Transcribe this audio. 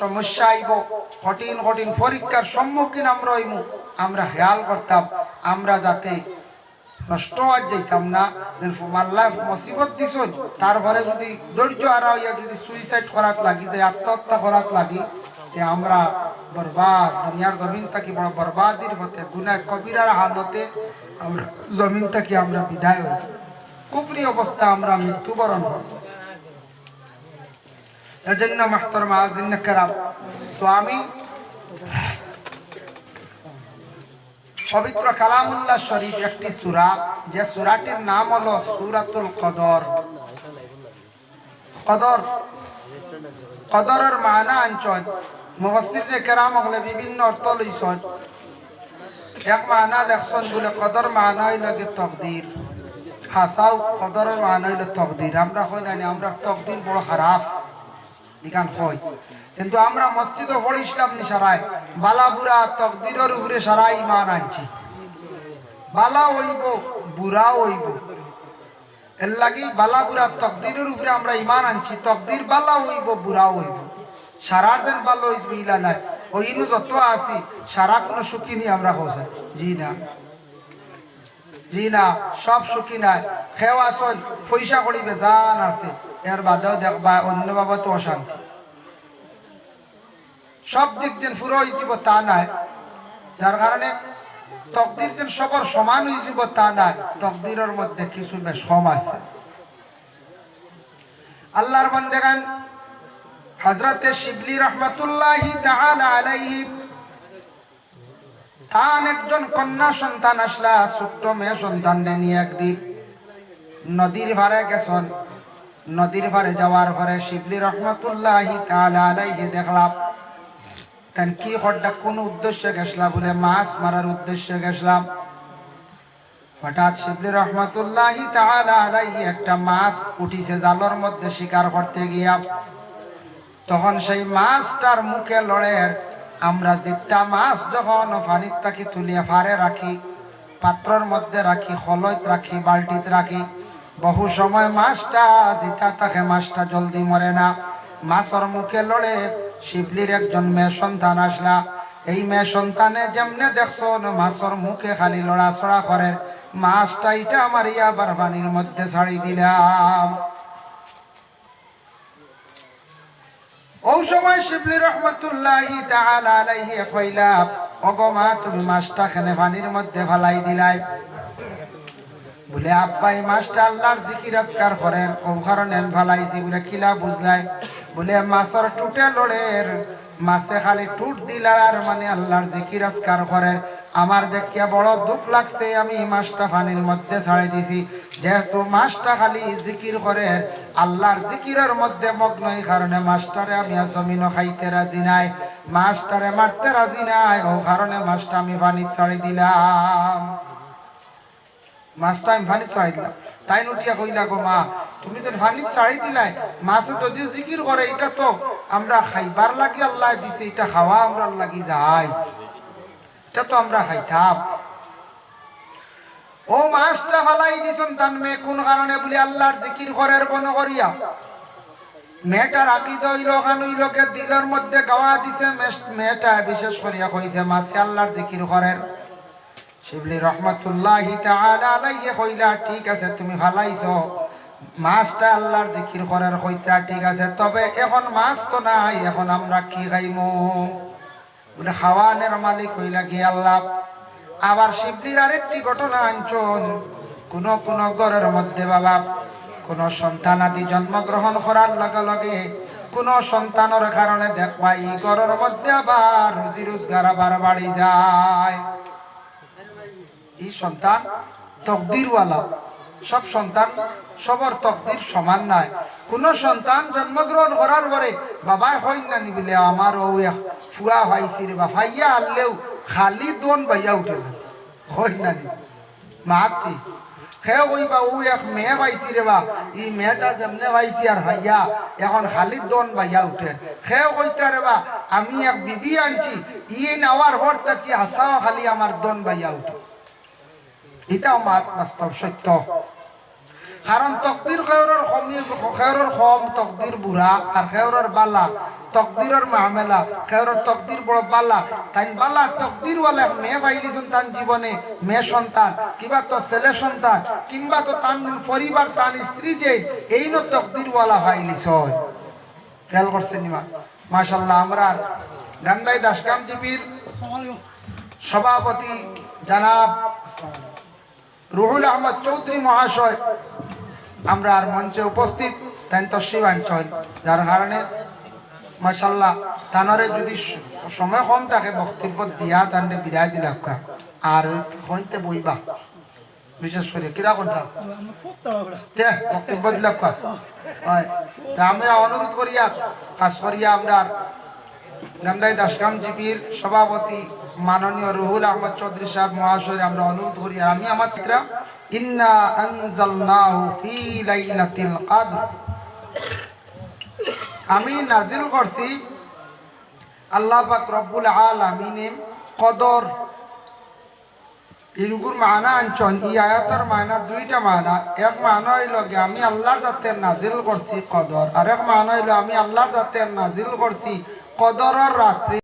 সমস্যা আইব কঠিন কঠিন পরীক্ষার সম্মুখীন আমরা হইমু। আমরা খেয়াল করতাম। আমরা যাতে নষ্ট হওয়ার যাইতাম না। আল্লাহ মুসিবত দিছ, তারপরে যদি ধৈর্য হারা হইয়া যদি সুইসাইড করাত লাগি, যে আত্মহত্যা করাত লাগি যে আমরা বরবাদ, দুনিয়ার জমিন থাকি বড় বরবাদির মতে গুনা কবিরার হালতে আমরা জমিন থাকি আমরা বিদায় হই কুপরি অবস্থা আমরা মৃত্যুবরণ করব। এজন্য মাহতর মাহাজিন কেরাম। তো আমি পবিত্র কালামুল্লাহ শরীফ একটি সুরা, যে সুরাটির নাম হলো সূরাতুল কদর। কদর, কদরের মানা আঞ্চল মুফাসসিরে কেরাম হলে বিভিন্ন অর্থ লইছন এক মানা লেখছন বলে কদর মানা হইল তকদির। খাসাও কদরের মানা হইল তকদির। আমরা না আমরা তকদির বড় খারাপ ইখান কই কিন্তু আমরা মসজিদে পড়ে ইসলাম নি সারাই। বালা বুড়া তকদিরের উপরে সারা ইমান আনছি। বালা হইব, বুড়া হইব। এর লাগি বালা বুড়া তকদিরের উপরে আমরা ইমান আনছি। তকদির বালা হইব, বুড়া হইব। সারা যেন বালো হইব ইলা নাই। ওই ইনু যত আছি সারা কোনো সুখী নি আমরা হোসে জি না। জি না, সব সুখী নাই। খেও আসল পয়সা করি বেজান আছে। এর বাদেও দেখবা অন্য বাবদ অশান্তি। সব দিক যেন পুরো হয়ে যাব তা নাই। যার কারণে তকদির যেন সবর সমান হয়ে যাব তা নাই। তকদিরের মধ্যে কিছু বেশ কম আছে। আল্লাহর বন্দেগান হজরতে শিবলি রহমতুল্লাহ আলাইহি। তান একজন কন্যা সন্তান আসলা, ছোট্ট মেয়ে সন্তান নিয়ে একদিন নদীর ভারে গেছন। নদীর ভারে যাওয়ার পরে শিবলি রহমতুল্লাহ আলাইহি দেখলাম। কেন কি হঠাৎ কোন উদ্দেশ্যে গেছিলাম বলে মাছ মারার উদ্দেশ্যে গেছিলাম। হঠাৎ শিবলি রহমতুল্লাহ আলাইহি একটা মাছ উঠিছে জালর মধ্যে শিকার করতে গিয়া। তখন সেই মাছটার মুখে লড়ের আমরা জিত্তা মাছ যখন পানির তাকে তুলিয়া ফারে রাখি, পাত্রর মধ্যে রাখি হলত রাখি, বালতিত রাখি বহু সময় মাছটা জিতা তাকে মাছটা জলদি মরে না। মাছর মুখে লড়ে শিবলির একজন মেয়ে সন্তান আসলা। এই মেয়ে সন্তানে যেমনে দেখছ মাছর মুখে খালি লড়াচড়া করে। মাছটা এটা আমার ইয়াবার পানির মধ্যে ছাড়ি দিলাম। ওই সময় তুমি মাছটা খানে পানির মধ্যে ফালাই দিলাই। বলে আব্বা এই মাছটা আল্লাহর জিকির আজকার করেন ও কারণে আমি ফালাইছি বলে কিলা বুঝলাই? বলে, মাছের টুটে লড়ের, মাছে খালি টুট দিলার মানে আল্লাহর জিকির আজকার করে। আমার দেখিয়া বড় দুঃখ লাগছে, আমি মাছটা পানির মধ্যে ছাড়ি দিছি। যেহেতু মাছটা খালি জিকির করে, আল্লাহর জিকিরের মধ্যে মগ্ন এই কারণে মাছটারে আমি জমিনও খাইতে রাজি নাই। মাছটারে মারতে রাজি নাই, ও কারণে মাছটা আমি পানি ছাড়ি দিলাম। মাছটা আমি পানি ছাড়ি দিলাম তাই উঠিয়া কইলা গো মা, তুমি যে পানি ছাড়ি দিলাই মাছে যদি জিকির করে, এটা তো আমরা খাইবার লাগি আল্লাহ দিছে, এটা খাওয়া আমরা লাগি যাই এটা তো আমরা খাইতাম। ও মাছটা ফালাই দিছন তান মেয়ে কোন কারণে বলি আল্লাহর জিকির করার কোন করিয়া? মেয়েটার আকিদ হইল খান হইলকে দিলের মধ্যে গাওয়া দিছে মেয়েটা বিশেষ করিয়া কইছে মাছে আল্লাহর জিকির করেন শিবলি রহমতুল্লাহ আলাইহি কইলা, ঠিক আছে, তুমি ফালাইছো। মাছটা আল্লাহর জিকির করার কইতা, ঠিক আছে, তবে এখন মাছ তো নাই, এখন আমরা কি খাইমু? বলে, খাওয়ানের মালিক হইলা কি আল্লাহ? আবার শিবলির আরেকটি ঘটনা আনছন। কোন কোন ঘরের মধ্যে বাবা, কোন সন্তান আদি জন্মগ্রহণ করার লগে লগে, কোন সন্তানের কারণে দেখবা এই ঘরের মধ্যে আবার রুজি রোজগার আবার বাড়ি যায়। সন্তান তকদিরওয়ালা। সব সন্তান সবার তকদির সমান নাই। কোন সন্তান জন্মগ্রহণ করার পরে বাবা হয় না নিবিলে আমার ও ফুয়া ভাইছি রে বা ভাইয়া আনলেও খালি দোন ভাইয়া উঠে হয় না নি মাতৃ খেয়ে কইবা, ও এক মেয়ে পাইছি রে বা এই মেয়েটা যেমনে পাইছি আর ভাইয়া, এখন খালি দন ভাইয়া উঠে খেয়ে কইতা রে বা আমি এক বিবি আনছি, ই নেওয়ার পর কি আসাও খালি আমার দন ভাইয়া উঠে এটাও মাত বাস্তব সত্য। কারণ তকদির খেয়রের কমি খেয়রের কম তকদির বুড়া আর খেয়রের বালা তকদিরের মাহমেলা খেয়রের তকদির বড় বালা। তাই বালা তকদির ওয়ালা মেয়ে পাইলিছেন তার জীবনে মেয়ে সন্তান, কিংবা তো ছেলে সন্তান, কিংবা তো তার পরিবার তার স্ত্রী যে এই ন তকদির ওয়ালা পাইলিছ খেয়াল করছেন নিমা মাশাল্লাহ, আমরা গান্দাই দাসকাম জিপির সভাপতি জানাব রুহুল আহমদ চৌধুরী মহাশয়। আমরা আর মঞ্চে উপস্থিত তেন তশিবাঞ্চল যার কারণে মাসাল্লাহ তানরে যদি সময় কম থাকে, বক্তব্য দিয়া তানরে বিদায় দিলাম। আর হইতে বইবা। বিশেষ করে, কিরা কথা? বক্তব্য অনুরোধ করিয়া কাজ করিয়া আমরা গন্দাই দাসকাম জিপির সভাপতি মাননীয় রুহুল আহমদ চৌধুরী সাহেব মহাশয় আমরা অনুরোধ করি, আর আমি আমার ঠিকরা ইন্না আনজালনাহু ফি লাইলাতিল কদর। আমি নাজিল করছি আল্লাহ পাক রব্বুল আলামিনে কদর ইনগুর মানা আনছন ই আয়াতের মানা, দুইটা মানা। এক মানা হইল কি, আমি আল্লাহর যাতে নাজিল করছি কদর আর এক মানা হইল আমি আল্লাহর যাতে নাজিল করছি কদরের রাত্রি।